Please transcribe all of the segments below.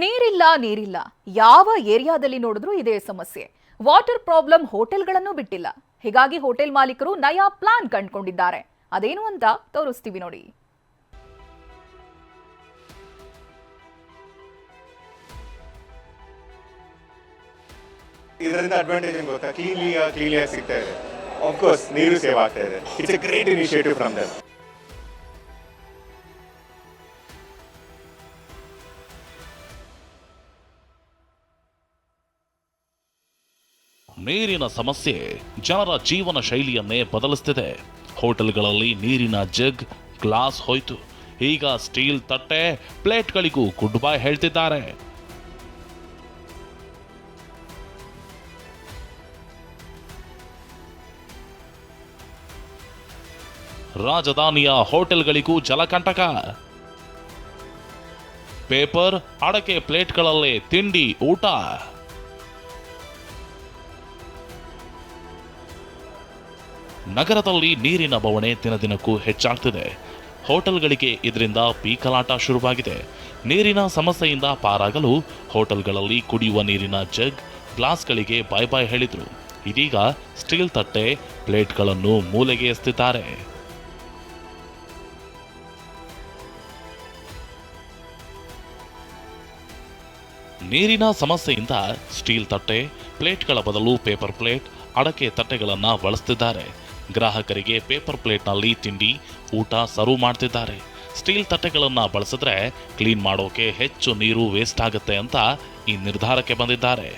ನೀರಿಲ್ಲ ನೀರಿಲ್ಲ. ಯಾವ ಏರಿಯಾದಲ್ಲಿ ನೋಡಿದ್ರೂ ಇದೇ ಸಮಸ್ಯೆ. ವಾಟರ್ ಪ್ರಾಬ್ಲಮ್ ಹೋಟೆಲ್ಗಳನ್ನು ಬಿಟ್ಟಿಲ್ಲ. ಹೀಗಾಗಿ ಹೋಟೆಲ್ ಮಾಲೀಕರು ನಯಾ ಪ್ಲಾನ್ ಕಂಡುಕೊಂಡಿದ್ದಾರೆ. ಅದೇನು ಅಂತ ತೋರಿಸ್ತೀವಿ ನೋಡಿ. ಇದರಿಂದ ಅಡ್ವಾಂಟೇಜ್ ಗೊತ್ತಾ? ಕ್ಲೀನ್ಲಿ ಕ್ಲೀನ್ಲಿಯಾಗಿ ಸಿಗ್ತಾ ಇದೆ. ಕೋರ್ಸ್ ನೀರು ಸೇವ್ ಆಗ್ತಾ ಇದೆ. It's a great initiative from them ನೀರಿನ ಸಮಸ್ಯೆ ಜನರ ಜೀವನ ಶೈಲಿಯನ್ನೇ ಬದಲಿಸ್ತಿದೆ. ಹೋಟೆಲ್ಗಳಲ್ಲಿ ನೀರಿನ ಜಗ್, ಗ್ಲಾಸ್ ಹೋಯ್ತು. ಈಗ ಸ್ಟೀಲ್ ತಟ್ಟೆ, ಪ್ಲೇಟ್ಗಳಿಗೂ ಗುಡ್ ಬೈ ಹೇಳ್ತಿದ್ದಾರೆ. ರಾಜಧಾನಿಯ ಹೋಟೆಲ್ಗಳಿಗೂ ಜಲಕಂಟಕ. ಪೇಪರ್, ಅಡಕೆ ಪ್ಲೇಟ್ಗಳಲ್ಲೇ ತಿಂಡಿ, ಊಟ. ನಗರದಲ್ಲಿ ನೀರಿನ ಬವಣೆ ದಿನದಿನಕ್ಕೂ ಹೆಚ್ಚಾಗ್ತಿದೆ. ಹೋಟೆಲ್ಗಳಿಗೆ ಇದರಿಂದ ಪೀಕಲಾಟ ಶುರುವಾಗಿದೆ. ನೀರಿನ ಸಮಸ್ಯೆಯಿಂದ ಪಾರಾಗಲು ಹೋಟೆಲ್ಗಳಲ್ಲಿ ಕುಡಿಯುವ ನೀರಿನ ಜಗ್, ಗ್ಲಾಸ್ಗಳಿಗೆ ಬಾಯ್ ಬಾಯ್ ಹೇಳಿದರು. ಇದೀಗ ಸ್ಟೀಲ್ ತಟ್ಟೆ, ಪ್ಲೇಟ್ಗಳನ್ನು ಮೂಲೆಗೆ ಎಸ್ತಿದ್ದಾರೆ ನೀರಿನ ಸಮಸ್ಯೆಯಿಂದ ಸ್ಟೀಲ್ ತಟ್ಟೆ, ಪ್ಲೇಟ್ಗಳ ಬದಲು ಪೇಪರ್ ಪ್ಲೇಟ್, ಅಡಕೆ ತಟ್ಟೆಗಳನ್ನು ಬಳಸ್ತಿದ್ದಾರೆ. ಗ್ರಾಹಕರಿಗೆ ಪೇಪರ್ ಪ್ಲೇಟ್ನಲ್ಲಿ ತಿಂಡಿ, ಊಟ ಸರ್ವ್ ಮಾಡ್ತಿದ್ದಾರೆ. ಸ್ಟೀಲ್ ತಟ್ಟೆಗಳನ್ನು ಬಳಸಿದ್ರೆ ಕ್ಲೀನ್ ಮಾಡೋಕೆ ಹೆಚ್ಚು ನೀರು ವೇಸ್ಟ್ ಆಗುತ್ತೆ ಅಂತ ಈ ನಿರ್ಧಾರಕ್ಕೆ ಬಂದಿದ್ದಾರೆ.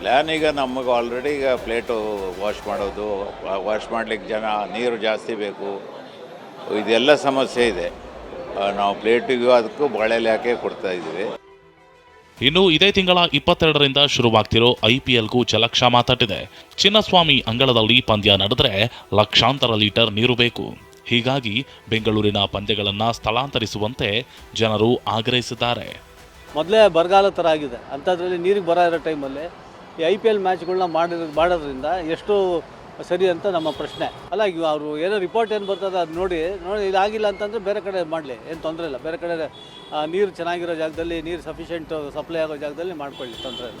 ಪ್ಲ್ಯಾನ್ ಈಗ ನಮಗೆ ಆಲ್ರೆಡಿ ಈಗ ಪ್ಲೇಟು ವಾಶ್ ಮಾಡೋದು ವಾಶ್ ಮಾಡ್ಲಿಕ್ಕೆ ಜನ ನೀರು ಜಾಸ್ತಿ ಬೇಕು. ಇದೆಲ್ಲ ಸಮಸ್ಯೆ ಇದೆ. ನಾವು ಪ್ಲೇಟಿಗೂ ಅದಕ್ಕೂ ಬಾಳೆಲೆ ಹಾಕೇ ಕೊಡ್ತಾ ಇದ್ದೀವಿ. ಇನ್ನು ಇದೇ ತಿಂಗಳ ಇಪ್ಪತ್ತೆರಡರಿಂದ ಶುರುವಾಗ್ತಿರೋ ಐಪಿಎಲ್ಗೂ ಜಲಕ್ಷಾಮ ತಟ್ಟಿದೆ ಚಿನ್ನಸ್ವಾಮಿ ಅಂಗಳದಲ್ಲಿ ಪಂದ್ಯ ನಡೆದರೆ ಲಕ್ಷಾಂತರ ಲೀಟರ್ ನೀರು ಬೇಕು. ಹೀಗಾಗಿ ಬೆಂಗಳೂರಿನ ಪಂದ್ಯಗಳನ್ನು ಸ್ಥಳಾಂತರಿಸುವಂತೆ ಜನರು ಆಗ್ರಹಿಸಿದ್ದಾರೆ. ಮೊದಲೇ ಬರಗಾಲ ಥರ ಆಗಿದೆ. ಅಂಥದ್ರಲ್ಲಿ ನೀರಿಗೆ ಬರ ಇರೋ ಟೈಮಲ್ಲಿ ಈ ಐ ಪಿ ಎಲ್ ಮ್ಯಾಚ್ಗಳನ್ನ ಮಾಡಿರೋ, ಮಾಡೋದ್ರಿಂದ ಎಷ್ಟು ಸರಿ ಅಂತ ನಮ್ಮ ಪ್ರಶ್ನೆ. ಅಲ್ಲ ಈಗ ಅವರು ಏನೋ ರಿಪೋರ್ಟ್ ಏನು ಬರ್ತದೆ ಅದು ನೋಡಿ ನೋಡಿ ಇದಾಗಿಲ್ಲ ಅಂತಂದರೆ ಬೇರೆ ಕಡೆ ಮಾಡಲಿ ಏನು ತೊಂದರೆ ಇಲ್ಲ. ಬೇರೆ ಕಡೆ ನೀರು ಚೆನ್ನಾಗಿರೋ ಜಾಗದಲ್ಲಿ ನೀರು ಸಫಿಷಿಯೆಂಟ್ ಸಪ್ಲೈ ಆಗೋ ಜಾಗದಲ್ಲಿ ಮಾಡ್ಕೊಳ್ಳಿ ತೊಂದರೆ ಇಲ್ಲ.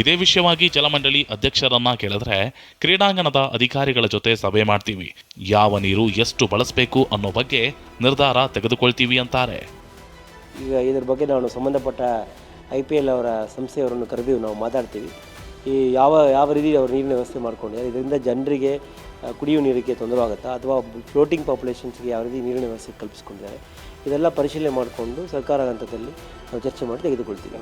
ಇದೇ ವಿಷಯವಾಗಿ ಜಲಮಂಡಳಿ ಅಧ್ಯಕ್ಷರನ್ನ ಕೇಳಿದ್ರೆ ಕ್ರೀಡಾಂಗಣದ ಅಧಿಕಾರಿಗಳ ಜೊತೆ ಸಭೆ ಮಾಡ್ತೀವಿ. ಯಾವ ನೀರು ಎಷ್ಟು ಬಳಸಬೇಕು ಅನ್ನೋ ಬಗ್ಗೆ ನಿರ್ಧಾರ ತೆಗೆದುಕೊಳ್ತೀವಿ ಅಂತಾರೆ. ಈಗ ಇದ್ರ ಬಗ್ಗೆ ನಾವು ಸಂಬಂಧಪಟ್ಟ ಐ ಪಿ ಎಲ್ ಅವರ ಸಂಸ್ಥೆಯವರನ್ನು ಕರೆದು ನಾವು ಮಾತಾಡ್ತೀವಿ. ಈ ಯಾವ ಯಾವ ರೀತಿ ಅವರು ನೀರಿನ ವ್ಯವಸ್ಥೆ ಮಾಡ್ಕೊಂಡಿದ್ದಾರೆ ಇದರಿಂದ ಜನರಿಗೆ ಕುಡಿಯುವ ನೀರಿಗೆ ತೊಂದರೆ ಆಗುತ್ತಾ? ಅಥವಾ ಫ್ಲೋಟಿಂಗ್ ಪಾಪ್ಯುಲೇಷನ್ಸ್ಗೆ ಯಾವ ರೀತಿ ನೀರಿನ ವ್ಯವಸ್ಥೆ ಕಲ್ಪಿಸ್ಕೊಂಡಿದ್ದಾರೆ? ಇದೆಲ್ಲ ಪರಿಶೀಲನೆ ಮಾಡಿಕೊಂಡು ಸರ್ಕಾರ ಹಂತದಲ್ಲಿ ನಾವು ಚರ್ಚೆ ಮಾಡಿ ತೆಗೆದುಕೊಳ್ತೀವಿ.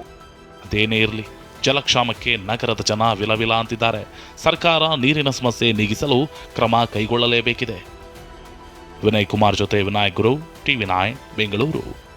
ಅದೇನೇ ಇರಲಿ, ಜಲಕ್ಷಾಮಕ್ಕೆ ನಗರದ ಜನ ವಿಲವಿಲ ಅಂತಿದ್ದಾರೆ. ಸರ್ಕಾರ ನೀರಿನ ಸಮಸ್ಯೆ ನೀಗಿಸಲು ಕ್ರಮ ಕೈಗೊಳ್ಳಲೇಬೇಕಿದೆ. ವಿನಯ್ ಕುಮಾರ್ ಜೊತೆ Vinayak Guru, T V nine Bengaluru.